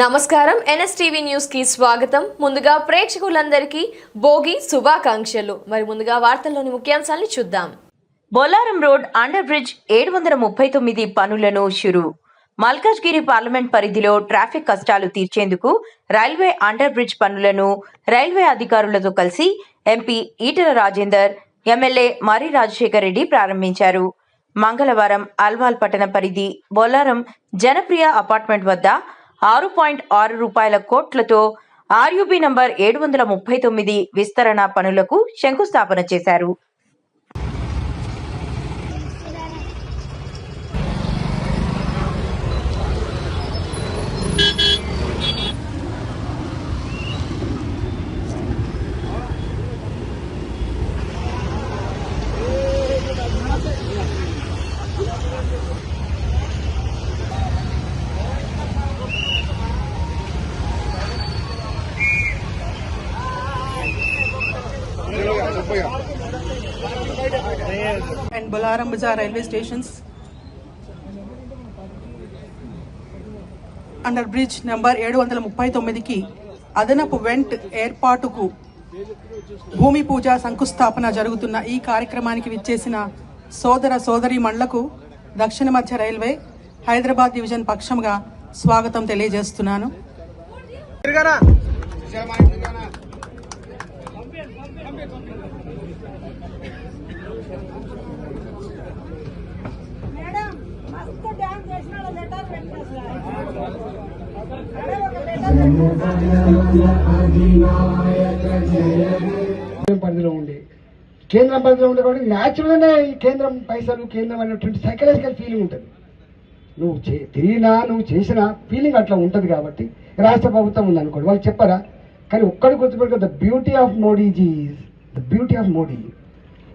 నమస్కారం. ఎన్ఎస్టీవీ న్యూస్కి స్వాగతం. ముందుగా ప్రేక్షకులందరికీ భోగి శుభాకాంక్షలు. మరి ముందుగా వార్తల్లోని ముఖ్యాంశాలను చూద్దాం. బొల్లారం రోడ్ అండర్ బ్రిడ్జ్ ఏడు వందల ముప్పై తొమ్మిది పనులను షురు. మల్కాజ్గిరి పార్లమెంట్ పరిధిలో ట్రాఫిక్ కష్టాలు తీర్చేందుకు రైల్వే అండర్ బ్రిడ్జ్ పనులను రైల్వే అధికారులతో కలిసి ఎంపీ ఈటల రాజేందర్ ఎమ్మెల్యే మరి రాజశేఖర్ రెడ్డి ప్రారంభించారు. మంగళవారం అల్వాల్ పట్టణ పరిధి బొల్లారం జనప్రియ అపార్ట్మెంట్ వద్ద ఆరు పాయింట్ ఆరు రూపాయల కోట్లతో ఆర్యుబి నంబర్ ఏడు వందల ముప్పై తొమ్మిది విస్తరణ పనులకు శంకుస్థాపన చేశారు. And Bolaram Bazaar railway stations. Under bridge number ఏడు వందల ముప్పై తొమ్మిదికి అదనపు వెంట్ ఏర్పాటుకు భూమి పూజ శంకుస్థాపన జరుగుతున్న ఈ కార్యక్రమానికి విచ్చేసిన సోదర సోదరి మండలకు దక్షిణ మధ్య రైల్వే హైదరాబాద్ డివిజన్ పక్షంగా స్వాగతం తెలియజేస్తున్నాను మేడం మస్తు డ్యాన్స్ చేసిన వాళ్ళ లెటర్ పెట్టేస్తారు అదే ఒక లెటర్ కేంద్రం పరిధిలో ఉండి. కేంద్రం పరిధిలో ఉండే కాబట్టి న్యాచురల్గానే ఈ కేంద్రం పైసలు కేంద్రం అనేటువంటి సైకలాజికల్ ఫీలింగ్ ఉంటుంది. నువ్వు చే తిరిగినా నువ్వు చేసిన ఫీలింగ్ అట్లా ఉంటుంది కాబట్టి రాష్ట్ర ప్రభుత్వం ఉంది అనుకోండి వాళ్ళు చెప్పరా? కానీ ఒక్కడు గుర్తుపెట్టుకో the beauty of Modiji the beauty of Modi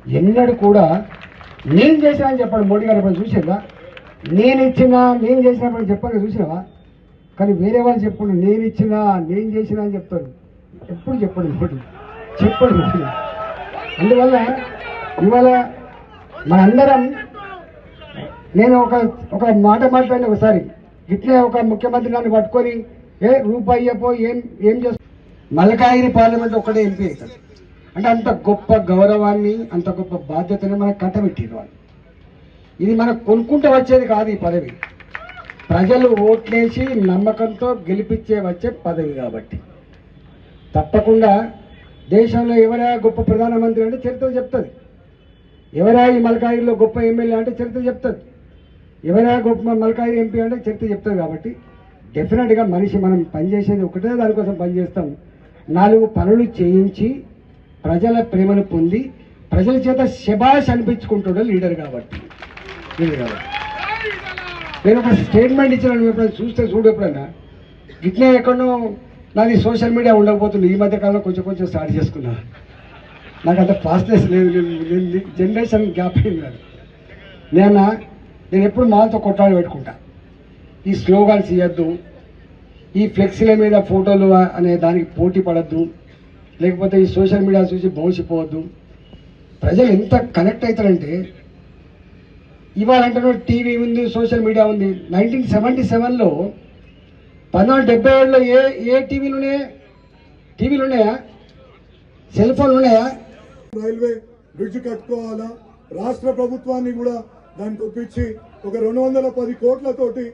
ఎన్నడూ కూడా నేను చేశానని చెప్పాడు మోడీ గారు ఎప్పుడు చూసిందా నేను ఇచ్చినా నేను చేసినప్పుడు చెప్పాను చూసినావా? కానీ వేరే వాళ్ళు చెప్పండి నేను ఇచ్చినా నేను చేసినా అని చెప్తారు ఎప్పుడు చెప్పండి ఇప్పుడు చెప్పండి అందువల్ల ఇవాళ మనందరం నేను ఒక ఒక మాట మాట్లాడిన ఒకసారి ఇట్లే ఒక ముఖ్యమంత్రి నన్ను పట్టుకొని ఏ రూపాయి అయ్యపో ఏం ఏం చేస్తా మల్కాగిరి పార్లమెంట్ ఒక్కడే ఎంపీ అవుతాడు అంటే అంత గొప్ప గౌరవాన్ని అంత గొప్ప బాధ్యతని మనకు కట్టబెట్టిరు వాళ్ళు. ఇది మనకు కొనుక్కుంటే వచ్చేది కాదు ఈ పదవి. ప్రజలు ఓట్లేసి నమ్మకంతో గెలిపించే వచ్చే పదవి కాబట్టి. తప్పకుండా దేశంలో ఎవరా గొప్ప ప్రధానమంత్రి అంటే చరిత్ర చెప్తుంది. ఎవరా ఈ మల్కాగిరిలో గొప్ప ఎమ్మెల్యే అంటే చరిత్ర చెప్తుంది. ఎవరా గొప్ప మల్కాగిరి ఎంపీ అంటే చరిత్ర చెప్తుంది కాబట్టి డెఫినెట్గా మనిషి మనం పనిచేసేది ఒకటే దానికోసం పనిచేస్తాం. నాలుగు పనులు చేయించి ప్రజల ప్రేమను పొంది ప్రజల చేత శబాష్ అనిపించుకుంటాడు లీడర్ కాబట్టి. లీడర్ కాబట్టి నేను ఒక స్టేట్మెంట్ ఇచ్చాను ఎప్పుడైనా చూస్తే చూడు ఎప్పుడైనా. ఇట్లే ఎక్కడో నాది సోషల్ మీడియా ఉండకపోతుంది ఈ మధ్య కాలంలో కొంచెం కొంచెం స్టార్ట్ చేసుకున్నా. నాకు అంత ఫాస్ట్నెస్ లేదు. జనరేషన్ గ్యాప్ అయింది కాదు. నేను నేను ఎప్పుడు మాలతో కొట్టాడు పెట్టుకుంటా. ఈ స్లోగాన్స్ ఇవ్వద్దు ఈ ఫ్లెక్సీల మీద ఫోటోలు అనే దానికి పోటీ పడద్దు. లేకపోతే ఈ సోషల్ మీడియా చూసి బౌసిపోవద్దు. ప్రజలు ఎంత కనెక్ట్ అవుతారంటే ఇవాళ అంటారు టీవీ ఉంది సోషల్ మీడియా ఉంది. నైన్టీన్ సెవెంటీ సెవెన్లో పంతొమ్మిది డెబ్బై ఏడులో ఏ ఏ టీవీలు ఉన్నాయా? టీవీలు ఉన్నాయా? సెల్ ఫోన్లు ఉన్నాయా? రైల్వే బ్రిడ్జ్ కట్టుకోవాలా? రాష్ట్ర ప్రభుత్వాన్ని కూడా దానికి ఒప్పించి ఒక రెండు వందల పది కోట్లతోటి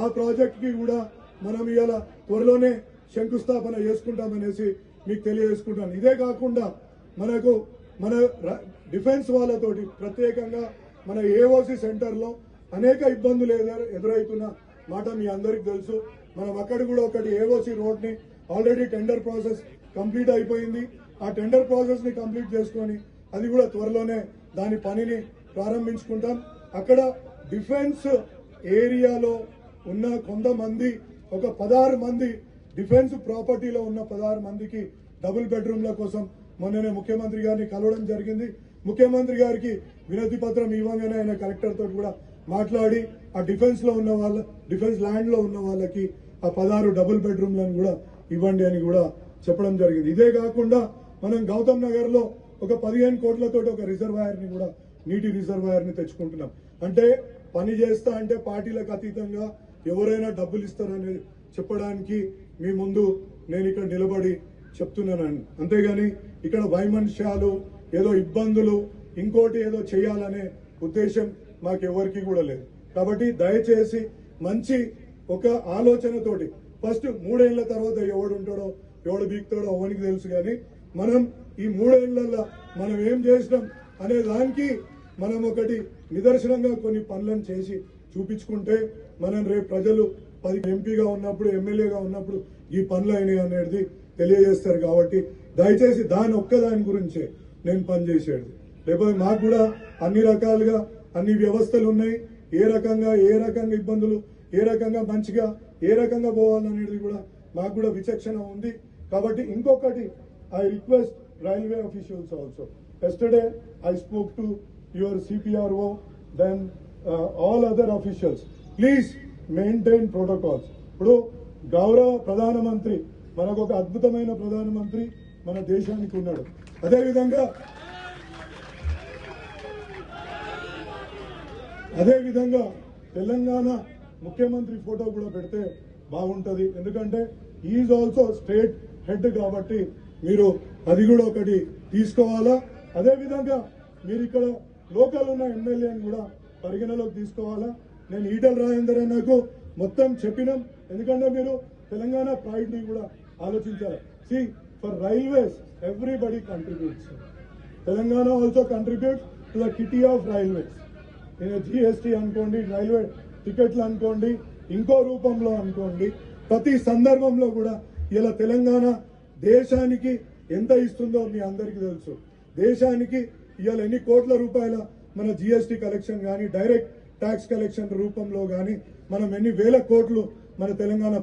ఆ ప్రాజెక్ట్కి కూడా మనం ఇవాళ త్వరలోనే శంకుస్థాపన చేసుకుంటామనేసి మీకు తెలియజేసుకుంటాను. ఇదే కాకుండా మనకు మన డిఫెన్స్ వాళ్ళతోటి ప్రత్యేకంగా మన ఏఓసి సెంటర్లో అనేక ఇబ్బందులు ఎదురవుతున్న మాట మీ అందరికి తెలుసు. మనం అక్కడ కూడా ఒకటి ఏఓసి రోడ్ని ఆల్రెడీ టెండర్ ప్రాసెస్ కంప్లీట్ అయిపోయింది. ఆ టెండర్ ప్రాసెస్ని కంప్లీట్ చేసుకొని అది కూడా త్వరలోనే దాని పనిని ప్రారంభించుకుంటాం. అక్కడ డిఫెన్స్ ఏరియాలో ఉన్న కొంతమంది ఒక పదహారు మంది డిఫెన్స్ ప్రాపర్టీలో ఉన్న పదహారు మందికి డబుల్ బెడ్రూమ్ల కోసం మొన్ననే ముఖ్యమంత్రి గారిని కలవడం జరిగింది. ముఖ్యమంత్రి గారికి వినతి పత్రం ఇవ్వగానే ఆయన కలెక్టర్ తోటి కూడా మాట్లాడి ఆ డిఫెన్స్లో ఉన్న వాళ్ళ డిఫెన్స్ ల్యాండ్లో ఉన్న వాళ్ళకి ఆ పదహారు డబుల్ బెడ్రూమ్లను కూడా ఇవ్వండి అని కూడా చెప్పడం జరిగింది. ఇదే కాకుండా మనం గౌతమ్ నగర్లో ఒక పదిహేను కోట్లతోటి ఒక రిజర్వాయర్ని కూడా నీటి రిజర్వాయర్ని తెచ్చుకుంటున్నాం. అంటే పని చేస్తా అంటే పార్టీలకు అతీతంగా ఎవరైనా డబ్బులు ఇస్తారని చెప్పడానికి మీ ముందు నేను ఇక్కడ నిలబడి చెప్తున్నానండి అంతేగాని ఇక్కడ వైమనుష్యాలు ఏదో ఇబ్బందులు ఇంకోటి ఏదో చేయాలనే ఉద్దేశం మాకెవరికి కూడా లేదు. కాబట్టి దయచేసి మంచి ఒక ఆలోచనతోటి ఫస్ట్ మూడేళ్ళ తర్వాత ఎవడు ఉంటాడో ఎవడు బీక్తాడో అవనికి తెలుసు కానీ మనం ఈ మూడేళ్ళలో మనం ఏం చేసినాం అనే దానికి మనం ఒకటి నిదర్శనంగా కొన్ని పనులను చేసి చూపించుకుంటే మనం రేపు ప్రజలు పది ఎంపీగా ఉన్నప్పుడు ఎమ్మెల్యేగా ఉన్నప్పుడు ఈ పనులు అయినాయి అనేది తెలియజేస్తారు కాబట్టి దయచేసి దాని ఒక్కదాని గురించే నేను పనిచేసేది. లేకపోతే మాకు కూడా అన్ని రకాలుగా అన్ని వ్యవస్థలు ఉన్నాయి. ఏ రకంగా ఏ రకంగా ఇబ్బందులు ఏ రకంగా మంచిగా ఏ రకంగా పోవాలనేది కూడా మాకు కూడా విచక్షణ ఉంది. కాబట్టి ఇంకొకటి I request railway officials also yesterday I spoke to your CPRO then all other officials please maintain protocols ఇప్పుడు గౌరవ ప్రధానమంత్రి మనకు ఒక అద్భుతమైన ప్రధానమంత్రి మన దేశానికి ఉన్నాడు. అదేవిధంగా అదేవిధంగా తెలంగాణ ముఖ్యమంత్రి ఫోటో కూడా పెడితే బాగుంటుంది. ఎందుకంటే ఈజ్ ఆల్సో స్టేట్ హెడ్ కాబట్టి మీరు అది కూడా ఒకటి తీసుకోవాలా? అదేవిధంగా మీరు ఇక్కడ లోకల్ ఉన్న ఎమ్మెల్యేని కూడా పరిగణలోకి తీసుకోవాలా? నేను ఈటల రాజేందర్ నాకు మొత్తం చెప్పినాం. ఎందుకంటే మీరు తెలంగాణ ప్రైడ్ని కూడా ఆలోచించాలి. See for railways everybody contributes Telangana also contribute to the kitty of railways GST అనుకోండి రైల్వే టికెట్లు అనుకోండి ఇంకో రూపంలో అనుకోండి ప్రతి సందర్భంలో కూడా ఇలా తెలంగాణ దేశానికి ఎంత ఇస్తుందో మీ అందరికీ తెలుసు. దేశానికి ఇవాళ ఎన్ని కోట్ల రూపాయల మన జిఎస్టీ కలెక్షన్ కానీ డైరెక్ట్ ట్యాక్స్ కలెక్షన్ రూపంలో కానీ మనం ఎన్ని వేల కోట్లు మన తెలంగాణ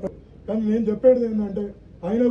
కానీ నేను చెప్పేది ఏంటంటే ఆయన